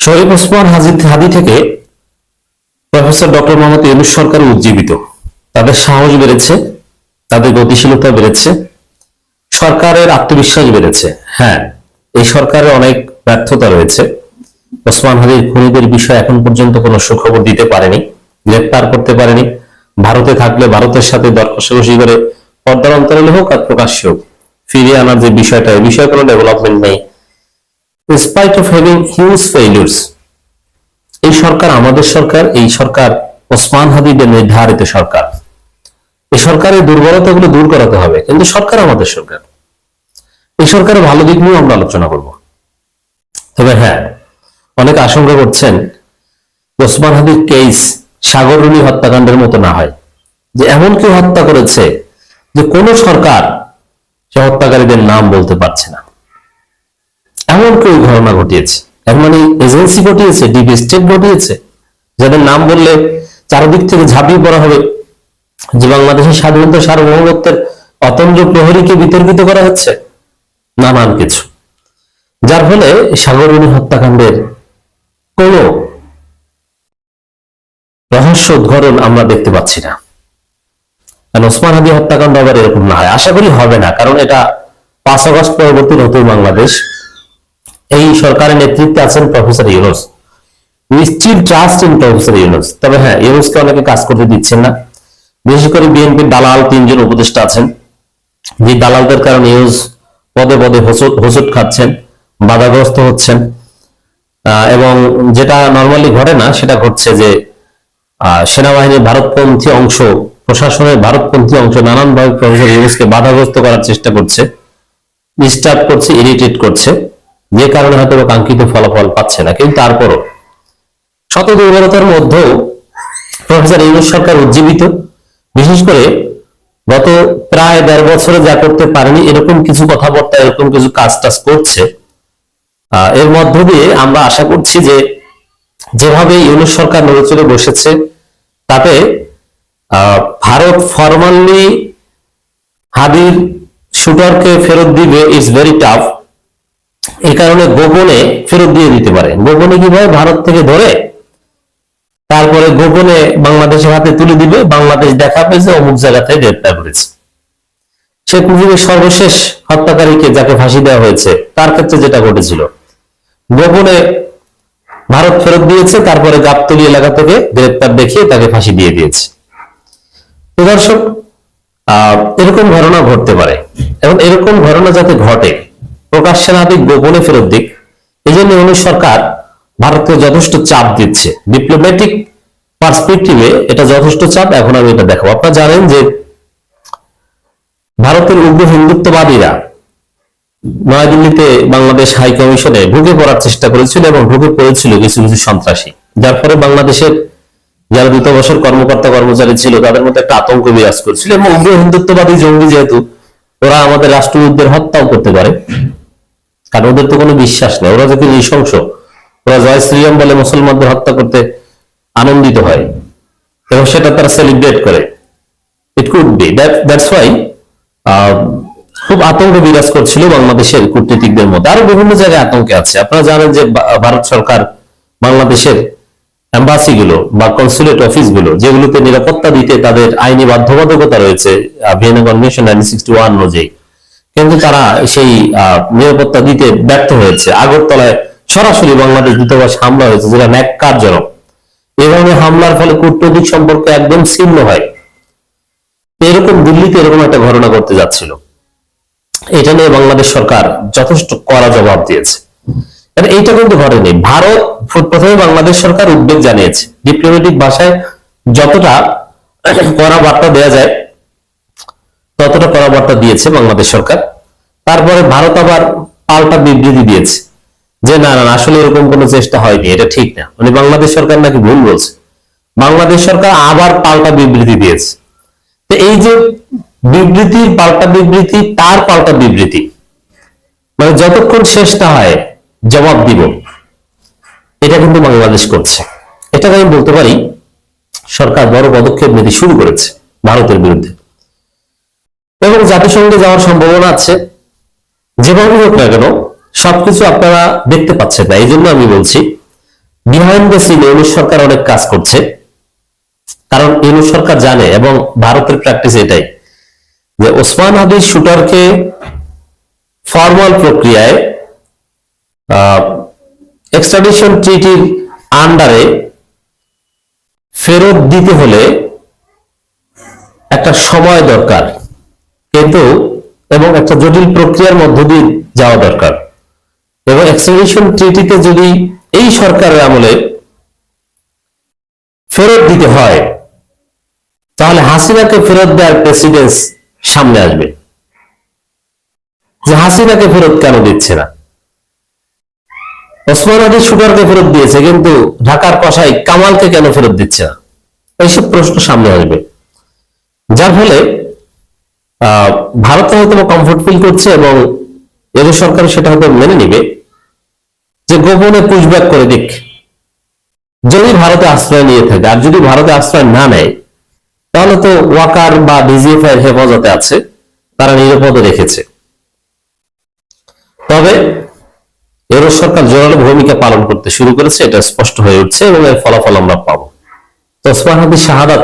শরীফ ওসমান হাজিদ হাদি থেকে professor doctor Mohammad Yunus সরকার উজ্জীবিত। তাদের সাহস বেড়েছে, তাদের গতিশীলতা বেড়েছে, সরকারের আত্মবিশ্বাস বেড়েছে। হ্যাঁ এই সরকারের অনেক ব্যর্থতা রয়েছে। ওসমান হাদির খুনিদের বিষয়ে এখন পর্যন্ত কোনো সুখবর দিতে পারেনি, গ্রেপ্তার করতে পারেনি। ভারতে থাকলে ভারতের সাথে দর কষাকষি করে পর্দার অন্তরালে হোক আর প্রকাশ্য হোক। ফিরিয়ে আনার যে বিষয়টা, এই বিষয়ে কোনো ডেভেলপমেন্ট নেই। Spite of having huge failures এই সরকার আমাদের সরকার, এই সরকার ওসমান হাদিদের নির্ধারিত সরকার। এই সরকারের দুর্বলতাগুলো দূর করাতে হবে, কিন্তু সরকার আমাদের সরকার। এই সরকারের ভালো দিক নিয়েও আমরা আলোচনা করব। তবে হ্যাঁ অনেক আশঙ্কা করছেন ওসমান হাদির কেস সাগররুনি হত্যাকাণ্ডের মতো না হয়। যে এমন কেউ হত্যা করেছে যে কোন সরকার সে হত্যাকারীদের নাম বলতে পারছে না। এমন কেউ ঘটনা ঘটিয়েছে। এর মানে এজেন্সি ঘটিয়েছে ডিপ স্টেট ঘটিয়েছে, যাদের নাম বললে চারদিক থেকে ঝাঁপিয়ে পড়া হবে। যে বাংলাদেশের স্বাধীনতা সার্বভৌমত্বের অতন্দ্র প্রহরীকে বিতর্কিত করা হচ্ছে, নানান কিছু। যার ফলে সাগরণী হত্যাকাণ্ডের কোন রহস্য উদ্ঘাটন আমরা দেখতে পাচ্ছি না। কারণ ওসমান হাদি হত্যাকাণ্ড আবার এরকম না হয়। আশা করি হবে না, কারণ এটা পাঁচ আগস্ট পরবর্তী নতুন বাংলাদেশ। এই সরকারের নেতৃত্বে আছেন প্রফেসর ইউনুস নিশ্চিত ট্রাস্ট ইন প্রফেসর ইউনুস তবে হ্যাঁ ইউনুসকে অনেকে কাজ করতে দিচ্ছেন না। বিশেষ করে বিএনপির দালাল তিনজন উপদেষ্টা আছেন। যে দালালদের কারণে ইউনুস পদে পদে হোসট খাচ্ছেন, বাধাগ্রস্ত হচ্ছেন। এবং যেটা নর্মালি ঘটে না, সেটা ঘটছে যে সেনাবাহিনীর ভারতপন্থী অংশ, প্রশাসনের ভারতপন্থী অংশ নানানভাবে প্রফেসর ইউনুসকে বাধাগ্রস্ত করার চেষ্টা করছে। ডিস্টার্ব করছে ইরিটেট করছে। যে কারণে হয়তো কাঙ্ক্ষিত ফলাফল পাচ্ছে না। কিন্তু তারপরও শত দুর্বলতার মধ্যেও প্রফেসর ইউনুস সরকার উজ্জীবিত। বিশেষ করে গত প্রায় দেড় বছরে যা করতে পারেনি, এরকম কিছু কথাবার্তা, এরকম কিছু কাজ টাজ করছে এর মধ্য দিয়ে আমরা আশা করছি যে যেভাবে ইউনুস সরকার নড়ে চড়ে বসেছে, তাতে ভারত ফরমালি হাদির শুটারকে ফেরত দিবে ইটস ভেরি টাফ এই কারণে গোপনে ফেরত দিয়ে দিতে পারে। গোপনে কীভাবে ভারত থেকে ধরে তারপরে গোপনে বাংলাদেশের হাতে তুলে দিবে। বাংলাদেশ দেখাবে যে অমুক জায়গাতে গ্রেপ্তার করেছে। শেখ মুজিবের সর্বশেষ হত্যাকারীকে যাকে ফাঁসি দেওয়া হয়েছে তার ক্ষেত্রে যেটা ঘটেছিল গোপনে ভারত ফেরত দিয়েছে তারপরে গাবতলি এলাকা থেকে গ্রেপ্তার দেখিয়ে তাকে ফাঁসি দিয়ে দিয়েছে। দর্শক আহ, এরকম ঘটনা ঘটতে পারে। এবং এরকম ঘটনা যাতে ঘটে প্রকাশ্যে না দিক গোপনে ফেরত দিক। এই জন্য ইউনুস সরকার ভারতকে যথেষ্ট চাপ দিচ্ছে। ডিপ্লোম্যাটিক পার্সপেক্টিভে এটা যথেষ্ট চাপ, এখন আমি এটা দেখাবো। আপনারা জানেন যে ভারতের উগ্র হিন্দুত্ববাদীরা নয়াদিল্লিতে বাংলাদেশ হাই কমিশনে ঢুকে পড়ার চেষ্টা করেছিল এবং ঢুকে পড়েছিল কিছু কিছু সন্ত্রাসী। যার ফলে বাংলাদেশের যারা দূতাবাসের কর্মকর্তা কর্মচারী ছিল, তাদের মধ্যে একটা আতঙ্ক বিরাজ করছিল এবং উগ্র হিন্দুত্ববাদী জঙ্গি যেহেতু, ওরা আমাদের রাষ্ট্রদূতদের হত্যাও করতে পারে। কারণ ওদের তো কোনো বিশ্বাস নেই। ওরা যদি নৃশংস, ওরা জয় শ্রীরাম বলে মুসলমানদের হত্যা করতে আনন্দিত হয়। এবং সেটা তারা সেলিব্রেট করে। It could be that's why খুব আতঙ্ক বিরাজ করছিল বাংলাদেশের কূটনীতিকদের মধ্যে। আরও বিভিন্ন জায়গায় আতঙ্কে আছে। আপনারা জানেন যে ভারত সরকার বাংলাদেশের এম্বাসি গুলো বা কনসুলেট অফিসগুলো, যেগুলোতে নিরাপত্তা দিতে তাদের আইনি বাধ্যবাধকতা রয়েছে Vienna convention nineteen sixty one অনুযায়ী। কিন্তু তারা সেই নিরাপত্তা দিতে ব্যর্থ হয়েছে। আগরতলায় সরাসরি বাংলাদেশ দূতাবাস হামলা হয়েছে, যেটা ন্যাক্কারজনক এভাবে হামলার ফলে কূটনৈতিক সম্পর্ক একদম ছিন্ন হয়। এরকম দিল্লিতে এরকম একটা ঘটনা করতে যাচ্ছিল। এটা নিয়ে বাংলাদেশ সরকার যথেষ্ট কড়া জবাব দিয়েছে। এইটা কিন্তু ঘটেনি। ভারত প্রথমে বাংলাদেশ সরকার উদ্বেগ জানিয়েছে। ডিপ্লোমেটিক ভাষায় যতটা কড়া বার্তা দেওয়া যায়, ততটা কড়া বার্তা দিয়েছে বাংলাদেশ সরকার। তারপরে ভারত আবার পাল্টা বিবৃতি দিয়েছে যে, না না আসলে এরকম কোনো চেষ্টা হয়নি, এটা ঠিক না। মানে বাংলাদেশ সরকার নাকি ভুল বলছে। বাংলাদেশ সরকার আবার পাল্টা বিবৃতি দিয়েছে। তো এই যে বিবৃতির পাল্টা বিবৃতি, তার পাল্টা বিবৃতি মানে যতক্ষণ শেষ না হয়, জবাব দিব। এটা কিন্তু বাংলাদেশ করছে। এটাকে আমি বলতে পারি, সরকার বড় পদক্ষেপ নিতে শুরু করেছে ভারতের বিরুদ্ধে। এবং জাতিসংঘে যাওয়ার সম্ভাবনা আছে। যেভাবে হোক না কেন, সবকিছু আপনারা দেখতে পাচ্ছেন না। এই জন্য আমি বলছি বিহাইন্ড দ্য সিন ইউনুস সরকার অনেক কাজ করছে। কারণ ইউনুস সরকার জানে এবং ভারতের প্র্যাকটিস এটাই যে ওসমান হাদিস শুটারকে ফর্মাল প্রক্রিয়ায় এক্সট্রাডিশন ট্রিটির আন্ডারে ফেরত দিতে হলে একটা সময় দরকার। কিন্তু এবং একটা জটিল প্রক্রিয়ার মধ্য দিয়ে যাওয়া দরকার। এবং এক্সট্রাডিশন ট্রিটিতে যদি এই সরকারের আমলে ফেরত দিতে হয়, তাহলে হাসিনাকে ফেরত দেওয়ার প্রেসিডেন্স সামনে আসবে। যে হাসিনাকে ফেরত কেন দিচ্ছে না? ওসমান আলী সুগারকে ফেরত দিয়েছে, কিন্তু ঢাকার কষাই কামালকে কেন ফেরত দিচ্ছে না? এইসব প্রশ্ন সামনে আসবে। যার ফলে ভারত হয়তো কমফোর্ট ফিল করছে এবং এদের সরকার সেটা হয়তো মেনে নিবে যে গোপনে পুশব্যাক করে দিক। যদি ভারতে আশ্রয় নিয়ে থাকে, আর যদি ভারতে আশ্রয় না নেয়, তাহলে তো ওয়াকার বা ডিজিএফ এর হেফাজতে আছে, তারা নিরাপদে রেখেছে। তবে এর সরকার জোরালো ভূমিকা পালন করতে শুরু করেছে, এটা স্পষ্ট হয়ে উঠছে এবং এর ফলাফল আমরা পাবো। তো হাদির শাহাদাত,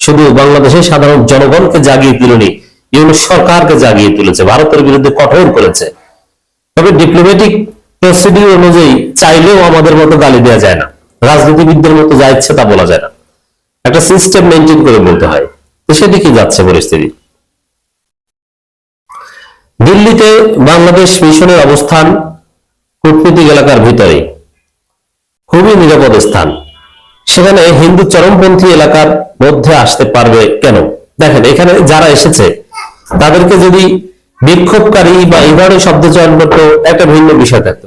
শুধু বাংলাদেশের সাধারণ জনগণকে জাগিয়ে তুলেনি ইউনুস সরকারকে জাগিয়ে তুলেছে, ভারতের বিরুদ্ধে কঠোর করেছে। তবে ডিপ্লোম্যাটিক প্রসিডিউর অনুযায়ী চাইলেও আমাদের মতো গালি দেওয়া যায় না। রাজনীতিবিদদের মতো যা ইচ্ছে তা বলা যায় না। একটা সিস্টেম মেনটেন করে বলতে হয়। সেদিকে যাচ্ছে পরিস্থিতি? দিল্লিতে বাংলাদেশ মিশনের অবস্থান কূটনীতিক এলাকার ভিতরে খুবই নিরাপদ স্থান। সেখানে হিন্দু চরমপন্থী এলাকার মধ্যে আসতে পারবে কেন? দেখেন, এখানে যারা এসেছে তাদেরকে যদি বিক্ষোভকারী বা ধরনের শব্দ চয়ন করতো একটা ভিন্ন বিষয় থাকতো।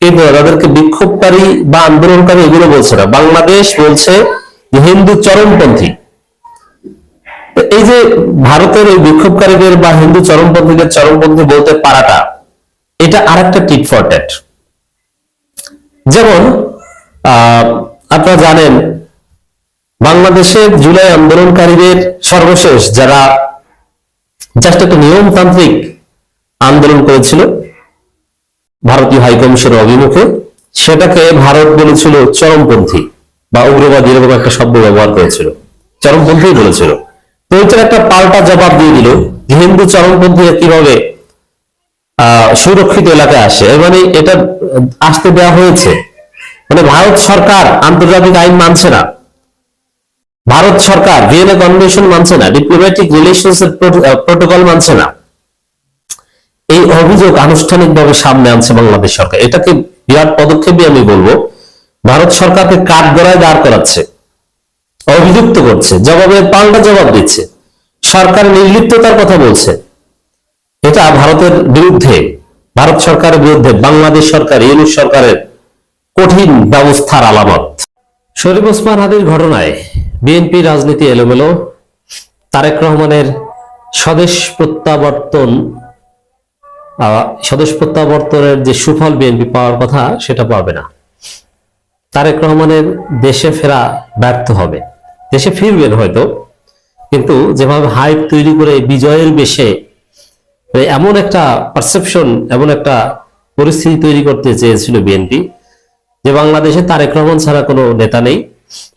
কিন্তু তাদেরকে বিক্ষোভকারী বা আন্দোলনকারী এগুলো বলছে না। বাংলাদেশ বলছে যে হিন্দু চরমপন্থী। এই যে ভারতের এই বিক্ষোভকারীদের বা হিন্দু চরমপন্থীদের চরমপন্থী বলতে পারাটা, এটা আরেকটা টিট ফর ট্যাট যেমন আপনারা জানেন বাংলাদেশের জুলাই আন্দোলনকারীদের সর্বশেষ যারা জাস্ট একটা নিয়মতান্ত্রিক আন্দোলন করেছিল ভারতীয় হাইকমিশনের অভিমুখে, সেটাকে ভারত বলেছিল চরমপন্থী বা উগ্রবাদী এরকম একটা শব্দ ব্যবহার করেছিল। চরমপন্থী বলেছিল। তো একটা পাল্টা জবাব দিয়ে দিল হিন্দু চরমপন্থীরা কীভাবে সুরক্ষিত এলাকায় আসে। মানে এটা আসতে দেওয়া হয়েছে। মানে ভারত সরকার আন্তর্জাতিক আইন মানছে না। ভারত সরকার ভিয়েনা কনভেনশন মানছে না ডিপ্লোম্যাটিক রিলেশনস এর প্রোটোকল মানছে না। এই অভিযোগ আনুষ্ঠানিকভাবে সামনে আনছে বাংলাদেশ সরকার। এটাকে বিরাট পদক্ষেপই আমি বলব, ভারত সরকারকে কাঠ গড়ায় দাঁড় করাচ্ছে, অভিযুক্ত করছে, জবাবে পাল্টা জবাব দিচ্ছে, সরকার নির্লিপ্ততার কথা বলছে। এটা ভারতের বিরুদ্ধে, ভারত সরকারের বিরুদ্ধে, বাংলাদেশ সরকার, ইউনুস সরকারের কঠিন ব্যবস্থার আলামত। শরীফ ওসমান হাদির ঘটনায় বিএনপি রাজনীতি এলোমেলো, তারেক রহমানের স্বদেশ প্রত্যাবর্তন স্বদেশ প্রত্যাবর্তনের যে সুফল বিএনপি পাওয়ার কথা সেটা পাবে না। তারেক রহমানের দেশে ফেরা ব্যর্থ হবে। দেশে ফিরবেন হয়তো, কিন্তু যেভাবে হাইপ তৈরি করে বিজয়ের বেশে মানে এমন একটা পারসেপশন এমন একটা পরিস্থিতি তৈরি করতে চেয়েছিল বিএনপি, যে বাংলাদেশে তারেক রহমান ছাড়া কোনো নেতা নেই।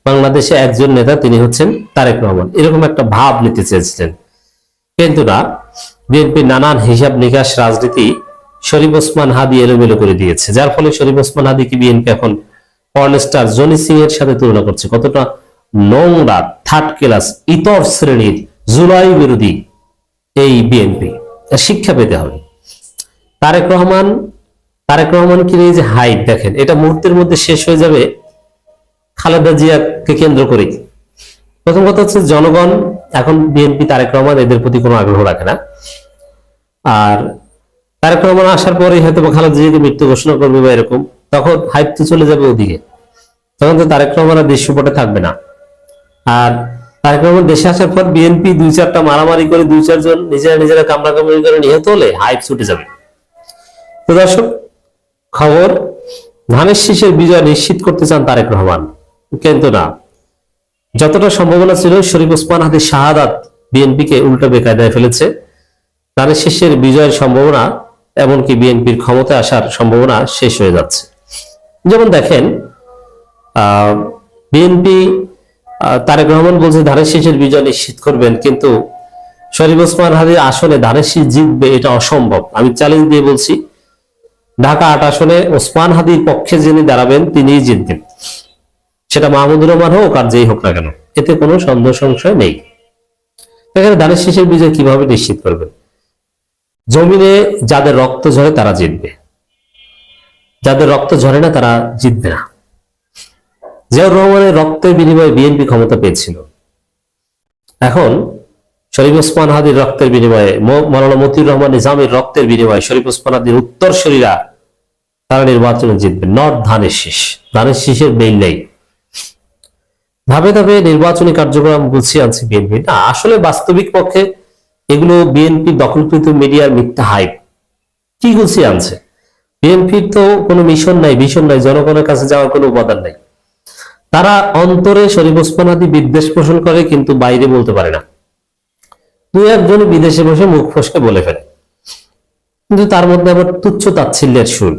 বাংলাদেশে একজন নেতা তিনি হচ্ছেন তারেক রহমান। এরকম একটা ভাব নিতে চেয়েছিলেন। কিন্তু না, বিএনপি নানান হিসাব নিকাশ রাজনীতি শরীফ ওসমান হাদি এলোমেলো করে দিয়েছে। যার ফলে শরীফ ওসমান হাদিকে বিএনপি এখন পর্নস্টার জনি সিং এর সাথে তুলনা করছে। কতটা নোংরা থার্ড ক্লাস ইতর শ্রেণির জুলাই বিরোধী এই বিএনপি। শিক্ষা পেতে হবে। তারেক রহমান তারেক রহমান রহমানকে নিয়ে যে হাইট দেখেন, এটা মুহূর্তের মধ্যে শেষ হয়ে যাবে খালেদা জিয়াকে কেন্দ্র করে। প্রথম কথা হচ্ছে, জনগণ এখন বিএনপি তারেক রহমান এদের প্রতি কোনো আগ্রহ রাখে না। আর তারেক রহমান আসার পরেই হয়তো খালেদা জিয়াকে মৃত্যু ঘোষণা করবে বা এরকম, তখন হাইপ তো চলে যাবে ওদিকে। তখন তো তারেক রহমান আর দৃশ্যপটে থাকবে না। আর তারেক রহমান দেশে আসার পর বিএনপি দুই চারটা মারামারি করে দুই চারজন নিজেরা নিজেরা কামড়া কামড়ি করে নিহত হলে হাইপ ছুটে যাবে। তো দর্শক, খবর, ধানের শীষের বিজয় নিশ্চিত করতে চান তারেক রহমান। কিন্তু না। যতটা সম্ভাবনা ছিল, শরীফ ওসমান হাদির শাহাদাত বিএনপিকে উল্টো বেকায়দায় ফেলেছে। ধানের শেষের বিজয়ের সম্ভাবনা, এমনকি বিএনপির ক্ষমতায় আসার সম্ভাবনা শেষ হয়ে যাচ্ছে। যেমন দেখেন বিএনপি তারেক রহমান বলছে, ধানের শীষের বিজয় নিশ্চিত করবেন। কিন্তু শরীফ ওসমান হাদির আসনে ধানের শীষ জিতবে, এটা অসম্ভব। আমি চ্যালেঞ্জ দিয়ে বলছি, ঢাকা আট আসনে ওসমান হাদির পক্ষে যিনি দাঁড়াবেন, তিনিই জিতবেন। সেটা মাহমুদুর রহমান হোক আর যেই হোক না কেন, এতে কোনো সন্দেহ সংশয় নেই। এখানে ধানের শীষের বিজয় কীভাবে নিশ্চিত করবেন জমিনে যাদের রক্ত ঝরে তারা জিতবে। যাদের রক্ত ঝরে না তারা জিতবে না। জিয়াউর রহমানের রক্তের বিনিময়ে বিএনপি ক্ষমতা পেয়েছিল। এখন শরীফ ওসমান হাদির রক্তের বিনিময়ে মৌলানা মতিউর রহমান নিজামের রক্তের বিনিময়ে শরীফ ওসমান হাদির উত্তরসূরিরা তারা নির্বাচনে জিতবে। নট ধানের শীষ। ধানের শীষের বেল নেই। ধাপে ধাপে নির্বাচনী কার্যক্রম গুছিয়ে আনছে বিএনপি। না, আসলে বাস্তবিক পক্ষে এগুলো বিএনপি দখলকৃত মিডিয়ার মিথ্যা হাইপ। কি গুছিয়ে আনছে? বিএনপির তো কোনো মিশন নাই ভিশন নাই, জনগণের কাছে যাওয়ার কোনো উপাদান নাই। তারা অন্তরে শরীফ ওসমান হাদি বিদ্বেষ পোষণ করে, কিন্তু বাইরে বলতে পারে না। দুই একজন বিদেশে বসে মুখ ফসকে বলে ফেলে। কিন্তু তার মধ্যে আবার তুচ্ছ তাচ্ছিল্যের সুর।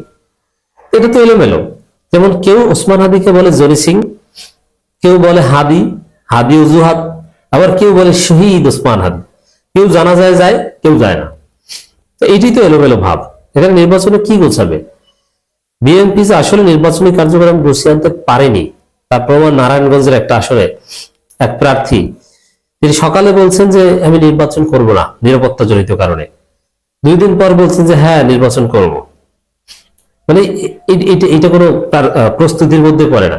এটা তো এলোমেলো। যেমন কেউ ওসমান হাদিকে বলে জরি সিং কেউ বলে হাদি হাদি উজুহাত আবার কেউ বলে শহীদ ওসমান হাদি। কেউ জানা যায় যায় কেউ যায় না। তো এটি তো এলোমেলো ভাব। এখানে নির্বাচনে কি গোছাবে? বিএনপি যে আসলে নির্বাচনী কার্যক্রম গুছিয়ে আনতে পারেনি, তার প্রমাণ নারায়ণগঞ্জের একটা আসরে এক প্রার্থী। তিনি সকালে বলছেন যে, আমি নির্বাচন করব না নিরাপত্তা জনিত কারণে। দুই দিন পর বলছেন যে হ্যাঁ নির্বাচন করব। মানে এটা কোনো তার প্রস্তুতির মধ্যে পড়ে না।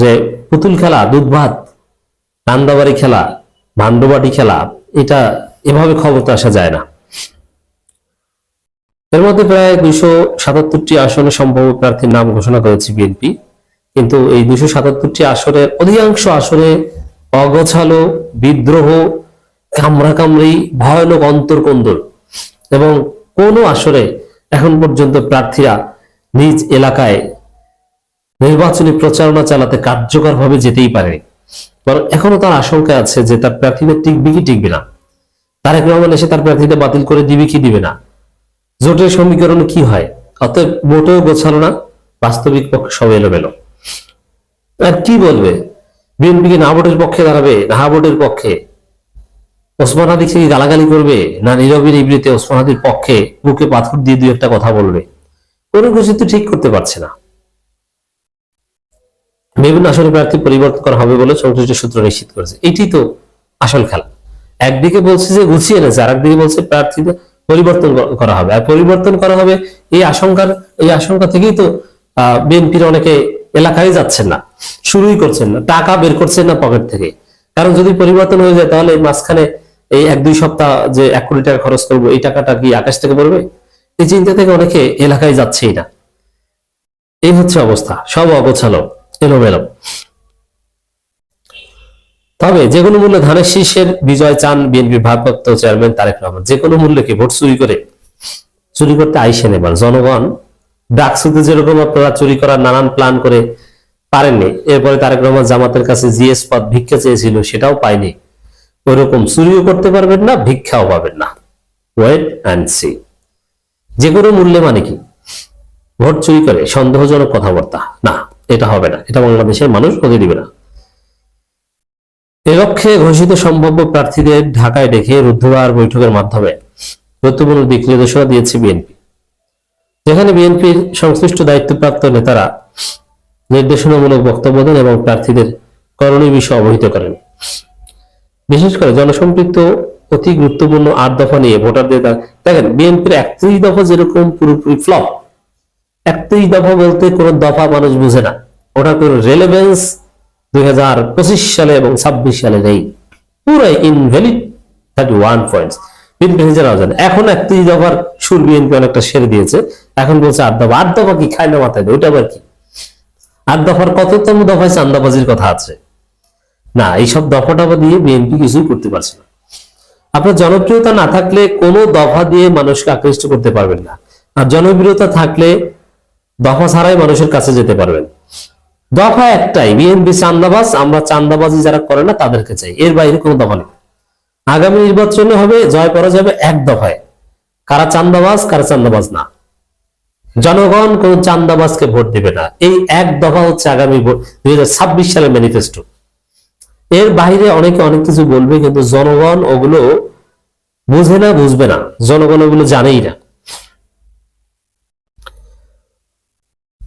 যে পুতুল খেলা, দুধ ভাত, কান্দাবাড়ি খেলা ভান্ডবাটি খেলা, এটা এভাবে ক্ষমতা আসা যায় না। এর মধ্যে প্রায় দুইশো সাতাত্তরটি আসনে সম্ভাব্য প্রার্থীর নাম ঘোষণা করেছে বিএনপি। কিন্তু এই দুইশো সাতাত্তরটি আসনের অধিকাংশ আসনে অগোছালো, বিদ্রোহ, কামড়াকামড়ি, ভয়ানক অন্তর্কন্দর এবং কোনো আসরে এখন পর্যন্ত প্রার্থীরা নিজ এলাকায় নির্বাচনী প্রচারণা চালাতে কার্যকরভাবে যেতেই পারেনি। বরং এখনও তার আশঙ্কা আছে যে তার প্রার্থীদের টিকবে কি টিকবে না। তারেক রহমান এসে তার প্রার্থীটা বাতিল করে দিবে কি দিবে না? জোটের সমীকরণে কি হয়? অতএব মোটেও গোছালো না, বাস্তবিক পক্ষে সব এলোমেলো। আর কি বলবে? বিএনপি কি না ভোটের পক্ষে দাঁড়াবে, না ভোটের পক্ষে? ওসমান হাদি কি গালাগালি করবে, না নীরবের ইবৃতে ওসমান হাদির পক্ষে বুকে পাথর দিয়ে দুই একটা কথা বলবে? কোনো কিছু তো ঠিক করতে পারছে না। বিভিন্ন আসনে প্রার্থী পরিবর্তন করা হবে বলে সংশ্লিষ্ট সূত্র নিশ্চিত করেছে। এটি তো আসল খেলা। একদিকে বলছে যে গুছিয়ে এনেছে আর একদিকে বলছে প্রার্থীদের পরিবর্তন করা হবে। আর পরিবর্তন করা হবে এই আশঙ্কার, এই আশঙ্কা থেকেই তো বিএনপির অনেকে এলাকায় যাচ্ছেন না, শুরুই করছেন না, টাকা বের করছেন না পকেট থেকে। কারণ যদি পরিবর্তন হয়ে যায় তাহলে মাঝখানে এই এক দুই সপ্তাহ যে এক কোটি টাকা খরচ করব, এই টাকাটা কি আকাশ থেকে পড়বে? এই চিন্তা থেকে অনেকে এলাকায় যাচ্ছেই না। এই হচ্ছে অবস্থা, সব অগোছালো। এলোমেলো। তবে যে কোনো মূল্যে ধানের শীষের বিজয় চান বিএনপির ভারপ্রাপ্ত চেয়ারম্যান তারেক রহমান। যে কোনো মূল্যে কি ভোট চুরি করে? চুরি করতে আইসেন এবার জনগণ। ডাকসুতে যেরকম আপনারা চুরি করার নানান প্ল্যান করে পারেননি, এরপরে তারেক রহমান জামাতের কাছে জিএস পদ ভিক্ষা চেয়েছিল, সেটাও পায়নি। ওইরকম চুরিও করতে পারবেন না, ভিক্ষাও পাবেন না। ওয়েট অ্যান্ড সি যে কোনো মূল্যে মানে কি? ভোট চুরি করে সন্দেহজনক কথাবার্তা, না। এটা হবে না। এটা বাংলাদেশের মানুষ হতে দিবে না। এ লক্ষ্যে ঘোষিত সম্ভাব্য প্রার্থীদের ঢাকায় ডেকে রুদ্ধবার বৈঠকের মাধ্যমে গুরুত্বপূর্ণ দিক নির্দেশনা দিয়েছে বিএনপি। যেখানে বিএনপির সংশ্লিষ্ট দায়িত্বপ্রাপ্ত নেতারা নির্দেশনামূলক বক্তব্য দেন এবং প্রার্থীদের করণীয় বিষয়ে অবহিত করেন। বিশেষ করে জনসম্পৃক্ত অতি গুরুত্বপূর্ণ আট দফা নিয়ে ভোটারদের দেখেন, বিএনপির একত্রিশ দফা যেরকম পুরোপুরি ফ্লপ একত্রিশ দফা বলতে কোনো দফা মানুষ বুঝে না। ওটা কোনো রেলেভেন্স দুই হাজার পঁচিশ সালে এবং ছাব্বিশ সালে নেই। পুরাই ইনভ্যালিড থার্টি ওয়ান জানে এখন একত্রিশ দফার সুর বিএনপি অনেকটা সেরে দিয়েছে। এখন বলছে আট দফা। আট দফা কি খায় না মাথায় ওইটা আবার কি? আট দফার কততম দফায় চান্দাবাজির কথা আছে। না, এইসব দফা টফা দিয়ে বিএনপি কিছুই করতে পারছে না। আপনার জনপ্রিয়তা না থাকলে কোনো দফা দিয়ে মানুষকে আকৃষ্ট করতে পারবেন না। আর জনপ্রিয়তা থাকলে দফা ছাড়াই মানুষের কাছে যেতে পারবেন। দফা একটাই, বিএনপি চান্দাবাজ, আমরা চান্দাবাজি যারা করে না তাদেরকে চাই, এর বাইরে কোনো দফা নেই। আগামী নির্বাচনে হবে, জয় করা যাবে এক দফায়। কারা চান্দাবাজ কারা চান্দাবাজ না। জনগণ কোন চান্দাবাজকে ভোট দিবে না। এই এক দফা হচ্ছে আগামী দুই হাজার ছাব্বিশ সালের ম্যানিফেস্টো। এর বাইরে অনেকে অনেক কিছু বলবে, কিন্তু জনগণ ওগুলো বুঝে না, বুঝবে না। জনগণ ওগুলো জানেই না।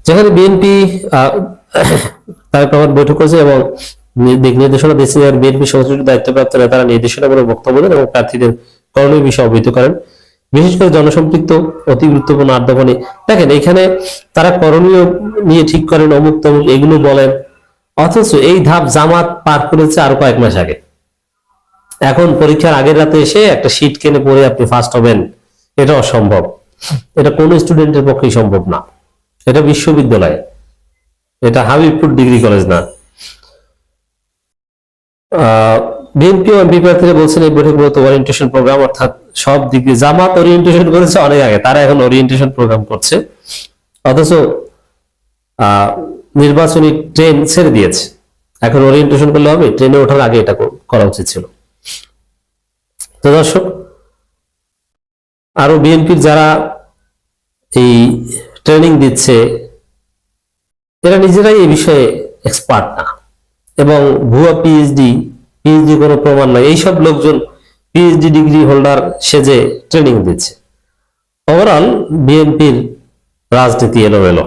যেখানে বিএনপি তার রহমান বৈঠক করেছে এবং দিক নির্দেশনা দিচ্ছে বিএনপি সংশ্লিষ্ট দায়িত্বপ্রাপ্ত নেতারা নির্দেশনা করে বক্তব্য দেন এবং প্রার্থীদের করণীয় বিষয়ে অবহিত করেন। বিশেষ করে জনসম্পৃক্ত, অতি গুরুত্বপূর্ণ আড্ডাপনে দেখেন, এখানে তারা করণীয় নিয়ে ঠিক করেন, অমুক তমুক এগুলো বলেন। অথচ এই ধাপ জামাত পার করেছে আরও কয়েক মাস আগে। এখন পরীক্ষার আগের রাতে এসে একটা শীট কিনে পড়ে আপনি ফার্স্ট হবেন। এটা অসম্ভব। এটা কোনো স্টুডেন্টের পক্ষেই সম্ভব না। এটা বিশ্ববিদ্যালয়। এটা হাবিবপুর ডিগ্রি কলেজ না। বিএনপি এমপি প্রার্থীরা বলছেন এই বৈঠক মূলত ওরিয়েন্টেশন প্রোগ্রাম অর্থাৎ সব দিক দিয়ে জামাত ওরিয়েন্টেশন করেছে অনেক আগে, তারা এখন ওরিয়েন্টেশন প্রোগ্রাম করছে। অথচ নির্বাচনী ট্রেন ছেড়ে দিয়েছে। এখন ওরিয়েন্টেশন করলে হবে, ট্রেনে ওঠার আগে এটা করা উচিত ছিল। তো দর্শক, আরও বিএনপির যারা এই ট্রেনিং দিচ্ছে, এরা নিজেরাই এই বিষয়ে এক্সপার্ট না। এবং ভুয়া পিএইচডি পিএইচডি কোনো প্রমাণ নাই। এইসব লোকজন পিএইচডি ডিগ্রি হোল্ডার সেজে ট্রেনিং দিচ্ছে। ওভারঅল বিএনপির রাজনীতি এলোমেলো।